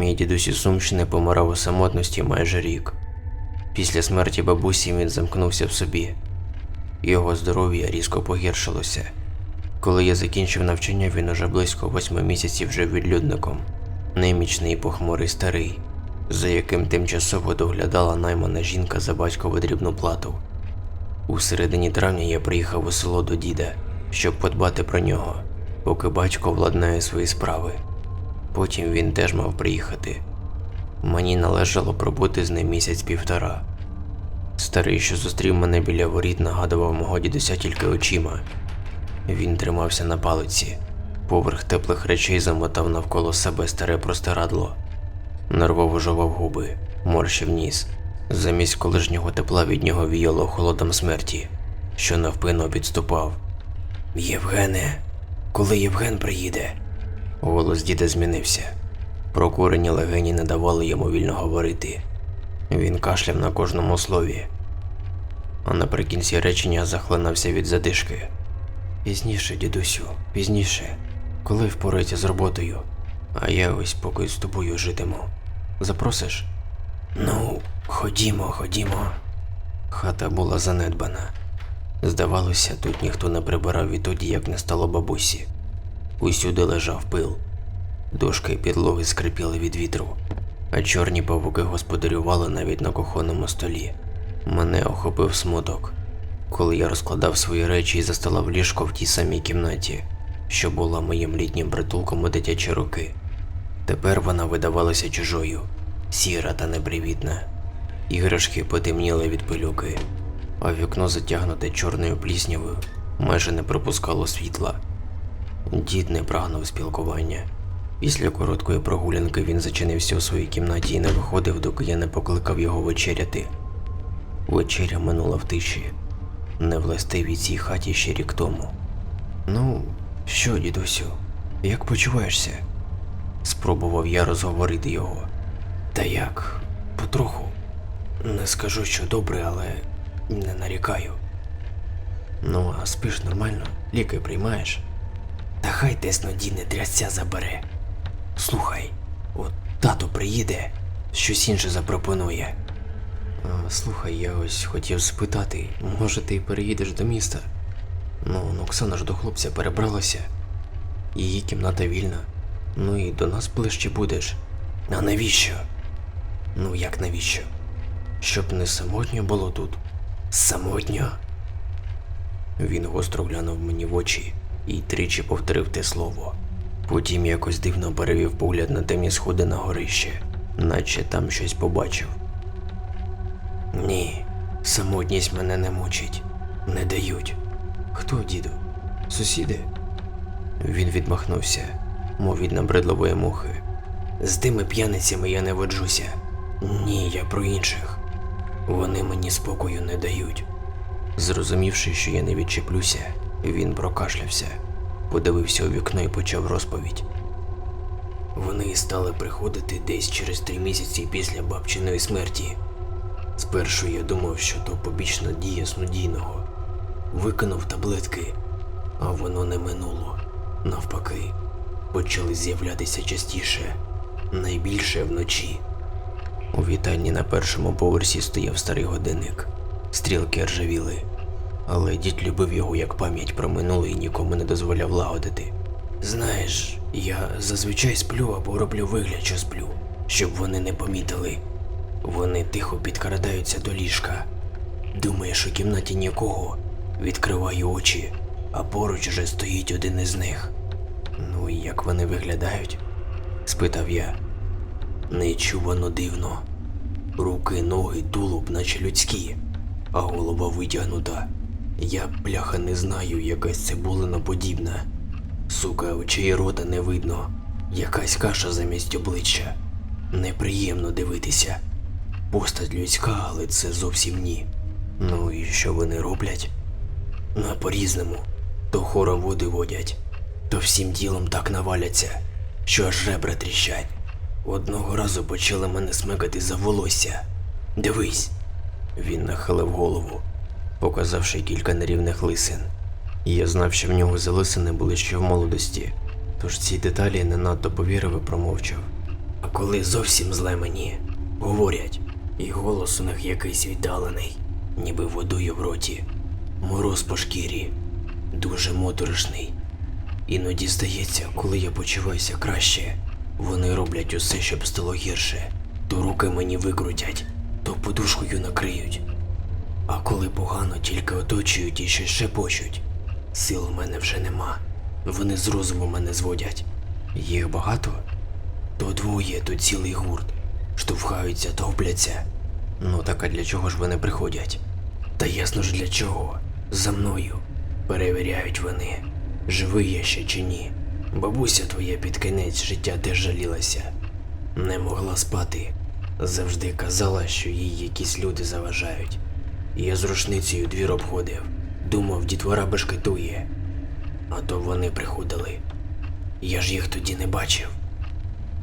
Мій дідусь із Сумщини помирав у самотності майже рік. Після смерті бабусі він замкнувся в собі. Його здоров'я різко погіршилося. Коли я закінчив навчання, він уже близько восьми місяців жив відлюдником, немічний і похмурий старий, за яким тимчасово доглядала наймана жінка за батькову дрібну плату. У середині травня я приїхав у село до діда, щоб подбати про нього, поки батько владнає свої справи. Потім він теж мав приїхати. Мені належало пробути з ним місяць-півтора. Старий, що зустрів мене біля воріт, нагадував мого дідуся тільки очима. Він тримався на палиці, поверх теплих речей замотав навколо себе старе простирадло. Нервово жував губи, морщив ніс. Замість колишнього тепла від нього віяло холодом смерті, що навпину підступав. Євгене, коли Євген приїде? Голос діда змінився. Прокурені легені не давали йому вільно говорити. Він кашляв на кожному слові, а наприкінці речення захлинався від задишки. Пізніше, дідусю, пізніше, коли впорається з роботою, а я ось поки з тобою житиму. Запросиш? Ну, ходімо, ходімо. Хата була занедбана. Здавалося, тут ніхто не прибирав відтоді, як не стало бабусі. Усюди лежав пил. Дошки підлоги скрипіли від вітру, а чорні павуки господарювали навіть на кухонному столі. Мене охопив смуток, коли я розкладав свої речі і засталав ліжко в тій самій кімнаті, що була моїм літнім притулком у дитячі роки. Тепер вона видавалася чужою, сіра та непривітна. Іграшки потемніли від пилюки, а вікно, затягнуте чорною пліснявою, майже не пропускало світла. Дід не прагнув спілкування. Після короткої прогулянки він зачинився у своїй кімнаті і не виходив, доки я не покликав його вечеряти. Вечеря минула в тиші, не властивій цій хаті ще рік тому. Ну, що, дідусю, як почуваєшся? Спробував я розговорити його. Та як, потроху. Не скажу, що добре, але не нарікаю. Ну, а спиш нормально, ліки приймаєш? Та хай теснодійне трясця забере. Слухай, от тато приїде, щось інше запропонує. А, слухай, я ось хотів спитати, може ти переїдеш до міста? Ну, ну, Оксана ж до хлопця перебралася. Її кімната вільна. Ну і до нас ближче будеш. А навіщо? Ну як навіщо? Щоб не самотньо було тут. Самотньо. Він гостро глянув мені в очі і тричі повторив те слово. Потім якось дивно перевів погляд на темні сходи на горище, наче там щось побачив. Ні, самотність мене не мучить, не дають. Хто, діду? Сусіди? Він відмахнувся, мов від набридливої мухи. З тими п'яницями я не воджуся. Ні, я про інших. Вони мені спокою не дають. Зрозумівши, що я не відчеплюся, він прокашлявся, подивився у вікно і почав розповідь. Вони стали приходити десь через три місяці після бабчиної смерті. Спершу я думав, що то побічна дія снодійного. Викинув таблетки, а воно не минуло. Навпаки, почали з'являтися частіше, найбільше вночі. У вітальні на першому поверсі стояв старий годинник. Стрілки ржавіли, але дід любив його як пам'ять про минуле і нікому не дозволяв лагодити. Знаєш, я зазвичай сплю або роблю вигляд, що сплю, щоб вони не помітили. Вони тихо підкрадаються до ліжка. Думаєш, у кімнаті нікого. Відкриваю очі, а поруч уже стоїть один із них. Ну і як вони виглядають? спитав я. Нечувано дивно. Руки, ноги, тулуб, наче людські, а голова витягнута. Я, бляха, не знаю, якась цибулина подібна. Сука, очей рота не видно. Якась каша замість обличчя. Неприємно дивитися. Постать людська, але це зовсім ні. Ну і що вони роблять? На по-різному. То хором води водять, то всім тілом так наваляться, що аж ребра тріщать. Одного разу почали мене смикати за волосся. Дивись. Він нахилив голову, показавши кілька нерівних лисин. Я знав, що в нього залисини були ще в молодості, тож ці деталі не надто повірив і промовчав. А коли зовсім зле мені, говорять, і голос у них якийсь віддалений, ніби водою в роті, мороз по шкірі, дуже моторошний. Іноді здається, коли я почуваюся краще, вони роблять усе, щоб стало гірше. То руки мені викрутять, то подушкою накриють. А коли погано, тільки оточують і щось шепочуть. Сил у мене вже нема. Вони з розуму мене зводять. Їх багато? То двоє, то цілий гурт. Штовхаються, товпляться. Ну так а для чого ж вони приходять? Та ясно ж для чого. За мною. Перевіряють вони, живий я ще чи ні. Бабуся твоя під кінець життя теж жалілася. Не могла спати. Завжди казала, що їй якісь люди заважають. Я з рушницею двір обходив. Думав, дітвора бешкетує. А то вони приходили. Я ж їх тоді не бачив.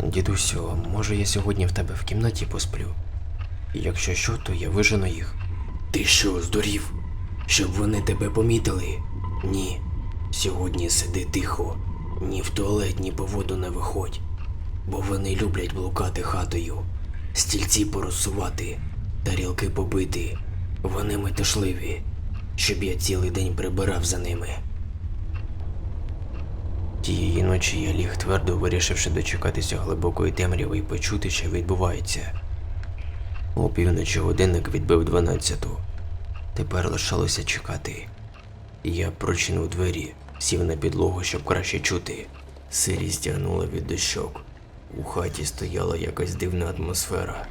Дідусю, може я сьогодні в тебе в кімнаті посплю? Якщо що, то я вижену їх. Ти що, здурів? Щоб вони тебе помітили? Ні. Сьогодні сиди тихо, ні в туалет, ні по воду не виходь, бо вони люблять блукати хатою, стільці порозсувати, тарілки побити. Вони метушливі, щоб я цілий день прибирав за ними. Тієї ночі я ліг твердо вирішивши дочекатися глибокої темряви і почути, що відбувається. О півночі годинник відбив дванадцяту. Тепер лишалося чекати. Я прочинив двері, сів на підлогу, щоб краще чути. Сирість тягнула від дощок. У хаті стояла якась дивна атмосфера.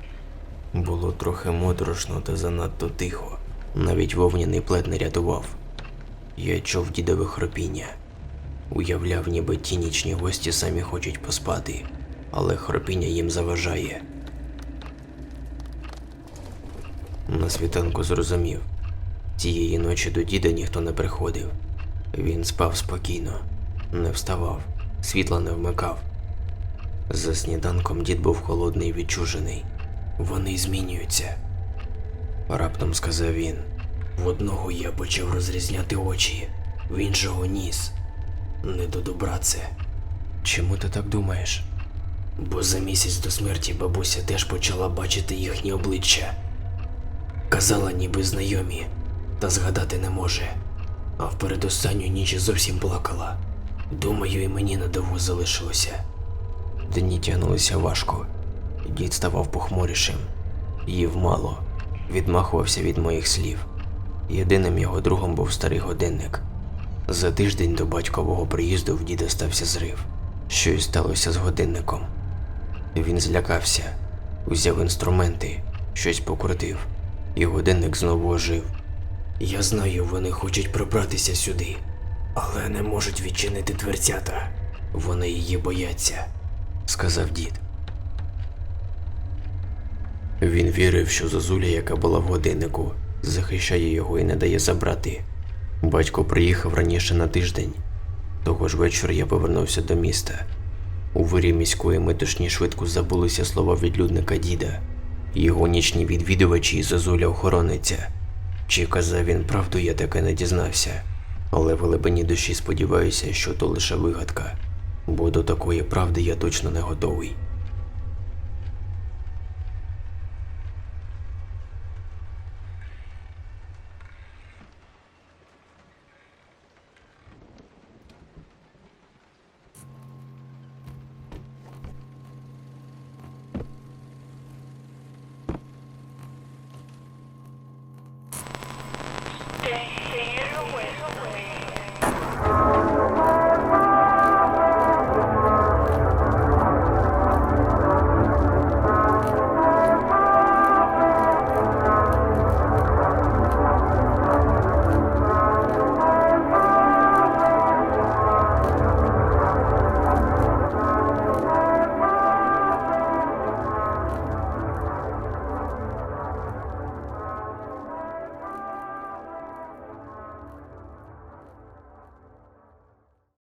Було трохи моторошно та занадто тихо. Навіть вовняний плед не рятував. Я чув дідове хропіння. Уявляв, ніби ті нічні гості самі хочуть поспати, але хропіння їм заважає. На світанку зрозумів. Тієї ночі до діда ніхто не приходив. Він спав спокійно, не вставав, світла не вмикав. За сніданком дід був холодний і відчужений. Вони змінюються. Раптом сказав він. В одного я почав розрізняти очі, в іншого ніс. Не до добра це. Чому ти так думаєш? Бо за місяць до смерті бабуся теж почала бачити їхні обличчя. Казала, ніби знайомі, та згадати не може. А в передостанню ніч зовсім плакала. Думаю, і мені надовго залишилося. Дні тягнулися важко. Дід ставав похмурішим, їв мало, відмахувався від моїх слів. Єдиним його другом був старий годинник. За тиждень до батькового приїзду в діда стався зрив. Щось сталося з годинником. Він злякався, узяв інструменти, щось покрутив, і годинник знову ожив. Я знаю, вони хочуть пробратися сюди, але не можуть відчинити дверцята. Вони її бояться, сказав дід. Він вірив, що зозуля, яка була в годиннику, захищає його і не дає забрати. Батько приїхав раніше на тиждень. Того ж вечора я повернувся до міста. У вирі міської метушні швидко забулися слова відлюдника діда, його нічні відвідувачі і зозуля охорониця. Чи казав він правду, я таки не дізнався, але в глибині душі сподіваюся, що то лише вигадка, бо до такої правди я точно не готовий.